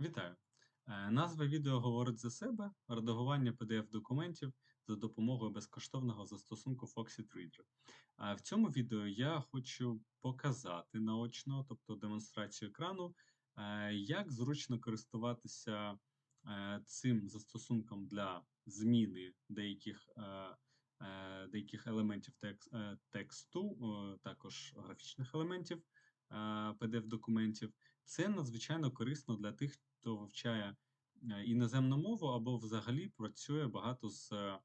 Вітаю! Е, Назва відео говорить за себе: редагування PDF-документів за допомогою безкоштовного застосунку Foxit Reader. В цьому відео я хочу показати наочно, тобто демонстрацію екрану, е, як зручно користуватися е, цим застосунком для зміни деяких, деяких елементів текс- тексту, також графічних елементів PDF-документів. Це надзвичайно корисно для тих, хто вивчає е, іноземну мову або взагалі працює багато з е,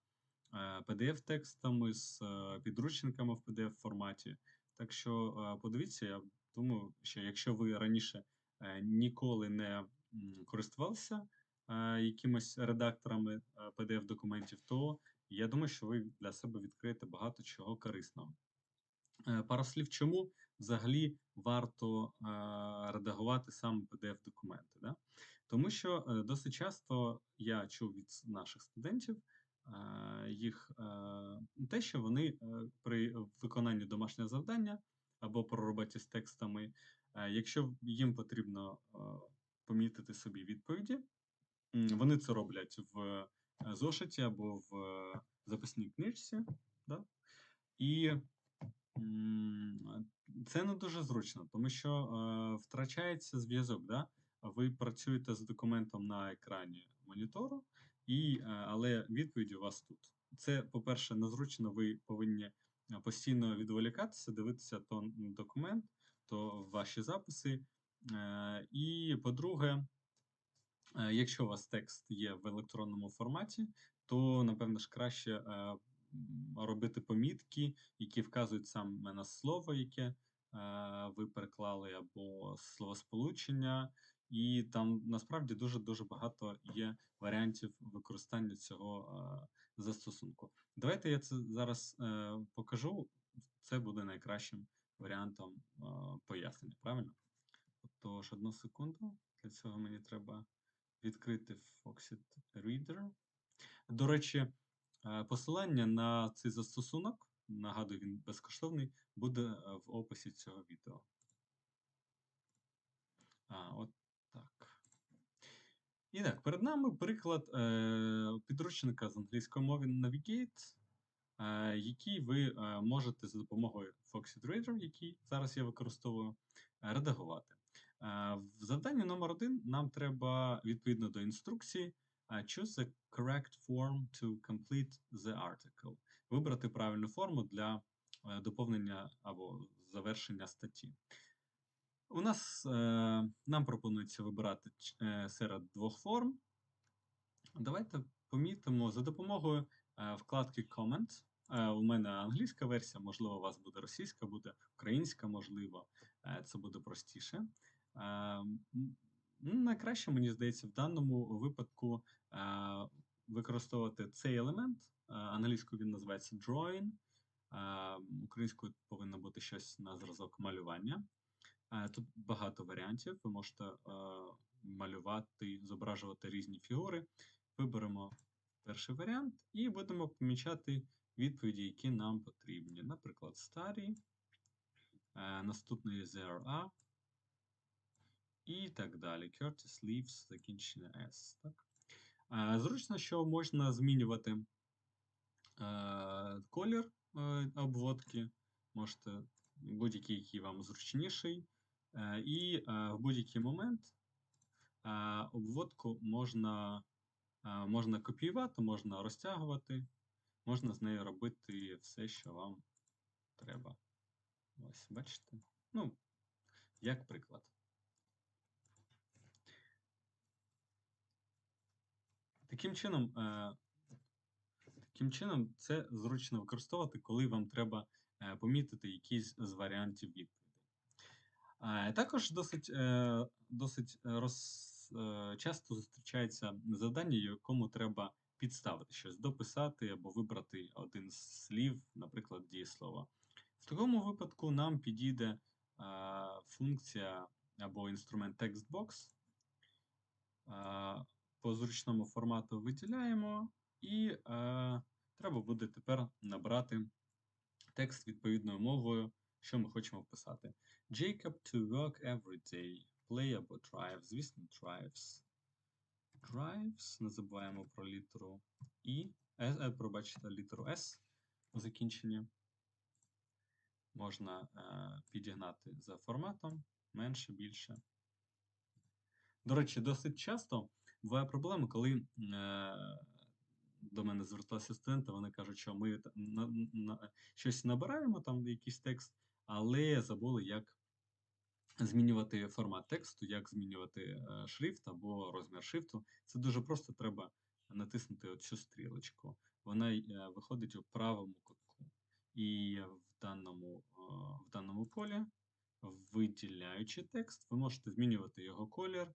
PDF-текстами, з е, підручниками в PDF-форматі. Так що е, подивіться, я думаю, що якщо ви раніше е, ніколи не користувалися е, якимось редакторами е, PDF-документів, то я думаю, що ви для себе відкриєте багато чого корисного. Е, Пару слів, чому взагалі варто е, редагувати саме PDF-документи. Да? Тому що е, досить часто я чув від наших студентів їх те, що вони при виконанні домашнього завдання або про роботі з текстами, якщо їм потрібно помітити собі відповіді, вони це роблять в зошиті або в записній книжці. Да? І Це не дуже зручно, тому що е, втрачається зв'язок. Да? Ви працюєте з документом на екрані монітору, і, е, але відповіді у вас тут. Це, по-перше, незручно, ви повинні е, постійно відволікатися, дивитися то документ, то ваші записи. Е, І, по-друге, Е, Якщо у вас текст є в електронному форматі, то напевно ж краще е, робити помітки, які вказують саме на слово, яке ви переклали, або словосполучення. І там насправді дуже-дуже багато є варіантів використання цього е, застосунку. Давайте я це зараз е, покажу. Це буде найкращим варіантом е, пояснення, правильно? Тож, одну секунду. Для цього мені треба відкрити Foxit Reader. До речі, е, посилання на цей застосунок, нагадую, він безкоштовний, буде е, в описі цього відео. А, от так. І так, перед нами приклад е, підручника з англійської мови Navigate, е, який ви е, можете за допомогою Foxit Reader, який зараз я використовую, редагувати. Е, В завданні номер один нам треба відповідно до інструкції choose the correct form to complete the article. Вибрати правильну форму для е, доповнення або завершення статті. У нас е, нам пропонується вибирати е, серед двох форм. Давайте помітимо за допомогою вкладки Comment. У мене англійська версія, можливо, у вас буде російська, буде українська, можливо, це буде простіше. Найкраще, мені здається, в даному випадку використовувати цей елемент. Е, англійською він називається drawing, е, українською повинно бути щось на зразок малювання. Е, Тут багато варіантів. Ви можете малювати, зображувати різні фігури. Виберемо перший варіант і будемо помічати відповіді, які нам потрібні. Наприклад, старі, наступний there are і так далі. Curtis leaves, закінчення S. Так? Е, Зручно, що можна змінювати е, колір е, обводки. Можете будь-який, який вам зручніший. І в будь-який момент обводку можна, можна копіювати, можна розтягувати, можна з нею робити все, що вам треба. Ось, бачите? Ну, як приклад. Таким чином, е, таким чином, це зручно використовувати, коли вам треба е, помітити якийсь з варіантів відповідей. Е, Також досить, е, досить роз, часто зустрічається завдання, якому треба підставити щось, дописати або вибрати один з слів, наприклад, дієслова. В такому випадку нам підійде функція або інструмент TextBox. По зручному формату виділяємо, і е, треба буде тепер набрати текст відповідною мовою, що ми хочемо вписати. Jacob to work every day. play або drive. Звісно, drives. Drives. Не забуваємо про літеру І. Е, е, пробачте, літеру S у закінченні. Можна е, підігнати за форматом менше, більше. До речі, досить часто буває проблема, коли е, до мене зверталися студенти, вони кажуть, що ми на, на, щось набираємо, там якийсь текст, але забули, як змінювати формат тексту, як змінювати е, шрифт або розмір шрифту. Це дуже просто, треба натиснути оцю стрілочку. Вона е, виходить у правому кутку. І в даному, е, в даному полі, виділяючи текст, ви можете змінювати його колір,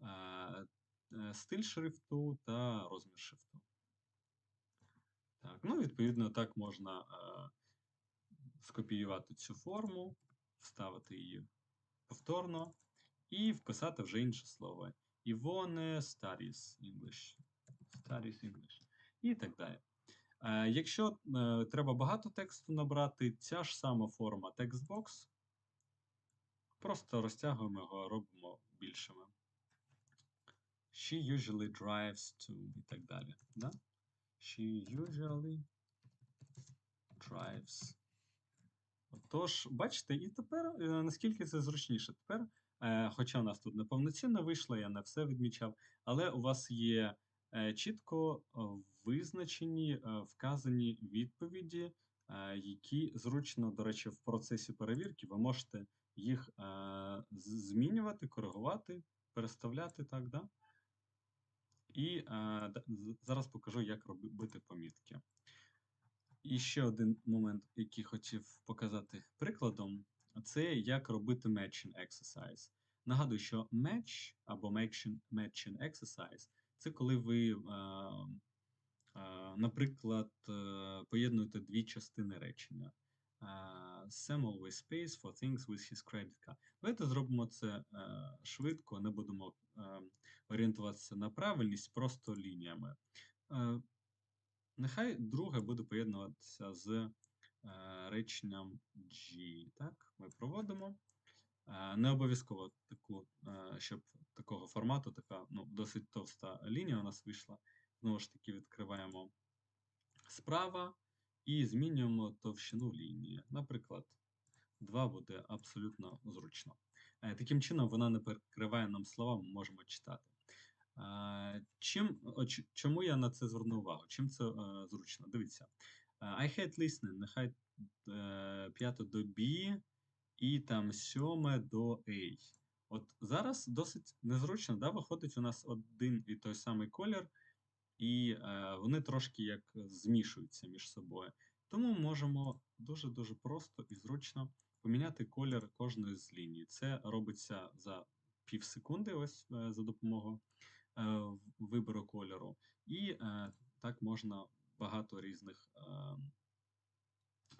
е, стиль шрифту та розмір шрифту. Так, ну, відповідно, так можна е, скопіювати цю форму, вставити її повторно і вписати вже інше слово. Івоне Studies English. Studies English. І так далі. Е, якщо е, треба багато тексту набрати, ця ж сама форма текстбокс. Просто розтягуємо його, робимо більшими. She usually drives to і так далі. Да? She usually drives. Тож, бачите, і тепер е, наскільки це зручніше. Тепер, е, хоча в нас тут неповноцінно вийшло, я не все відмічав, але у вас є е, чітко визначені, вказані відповіді, які зручно, до речі, в процесі перевірки ви можете їх змінювати, коригувати, переставляти так, да? І е, зараз покажу, як робити помітки. І ще один момент, який хотів показати прикладом, це як робити matching exercise. Нагадую, що match або matching, matching exercise це коли ви, е, е, наприклад, е, поєднуєте дві частини речення. Е, Sam always pays for things with his credit card. Давайте зробимо це е, швидко, не будемо е, орієнтуватися на правильність просто лініями. Нехай друге буде поєднуватися з реченням G. Так, ми проводимо. Не обов'язково таку, щоб такого формату, така ну, досить товста лінія у нас вийшла. Знову ж таки, відкриваємо справа і змінюємо товщину лінії. Наприклад, 2 буде абсолютно зручно. Е, таким чином, вона не перекриває нам слова, ми можемо читати. Е, Чим, чому я на це звернув увагу? Чим це е, зручно? Дивіться. е, I hate listening, нехай е, п'яте до B і там сьоме до A. От зараз досить незручно, да, виходить у нас один і той самий колір, і е, вони трошки як змішуються між собою. Тому можемо дуже-дуже просто і зручно поміняти колір кожної з ліній. Це робиться за пів секунди, ось е, за допомогою е, вибору кольору. І е, так можна багато різних е,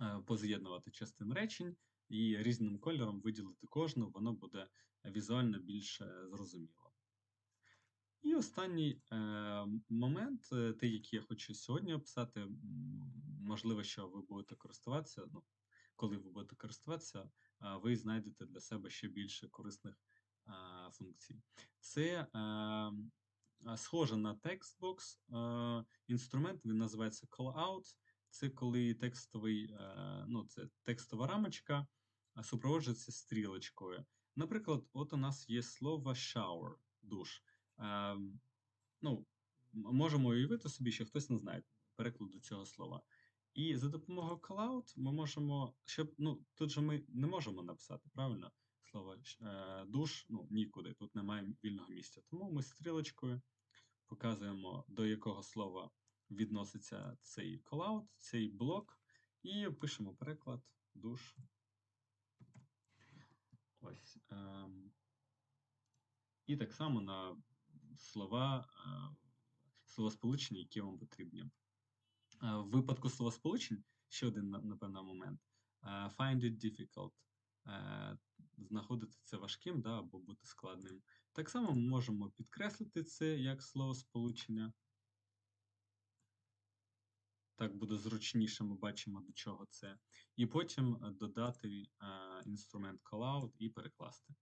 е, поз'єднувати частин речень і різним кольором виділити кожну, воно буде візуально більш е, зрозуміло. І останній е, момент, е, той, який я хочу сьогодні описати, можливо, що ви будете користуватися. Ну, коли ви будете користуватися, ви знайдете для себе ще більше корисних а, функцій. Це е, схоже на текстбокс е, інструмент, він називається callout. Це коли текстовий, е, ну, це текстова рамочка супроводжується стрілочкою. Наприклад, от у нас є слово shower, душ. Е, ну, можемо уявити собі, що хтось не знає перекладу цього слова. І за допомогою cloud ми можемо, щоб, ну, тут же ми не можемо написати, правильно? Слово е, душ, ну, нікуди, тут немає вільного місця. Тому ми стрілочкою показуємо, до якого слова відноситься цей cloud, цей блок, і пишемо переклад душ. Ось. ем, і так само на слова, словосполучення, які вам потрібні. В випадку словосполучень ще один, напевно, момент. Find it difficult. Знаходити це важким да, або бути складним. Так само ми можемо підкреслити це як словосполучення. Так буде зручніше, ми бачимо, до чого це. І потім додати інструмент callout і перекласти.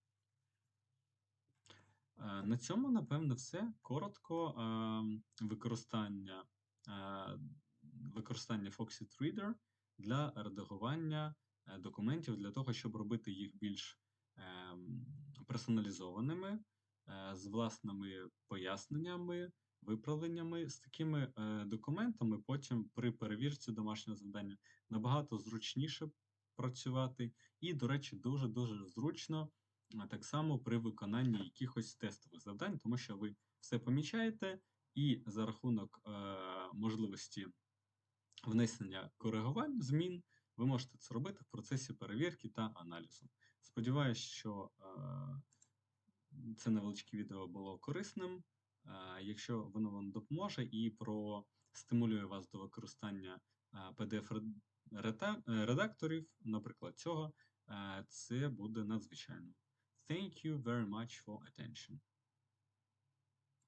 На цьому, напевно, все. Коротко. ем, Використання, е, використання Foxit Reader для редагування е, документів для того, щоб робити їх більш ем, персоналізованими, е, з власними поясненнями, виправленнями. З такими документами потім при перевірці домашнього завдання набагато зручніше працювати. І, до речі, дуже-дуже зручно а, так само при виконанні якихось тестових завдань, тому що ви все помічаєте, і за рахунок е, можливості внесення коригувань, змін, ви можете це робити в процесі перевірки та аналізу. Сподіваюсь, що е, це невеличке відео було корисним. Е, Якщо воно вам допоможе і простимулює вас до використання PDF-редакторів, наприклад, цього, е, це буде надзвичайно. Thank you very much for attention.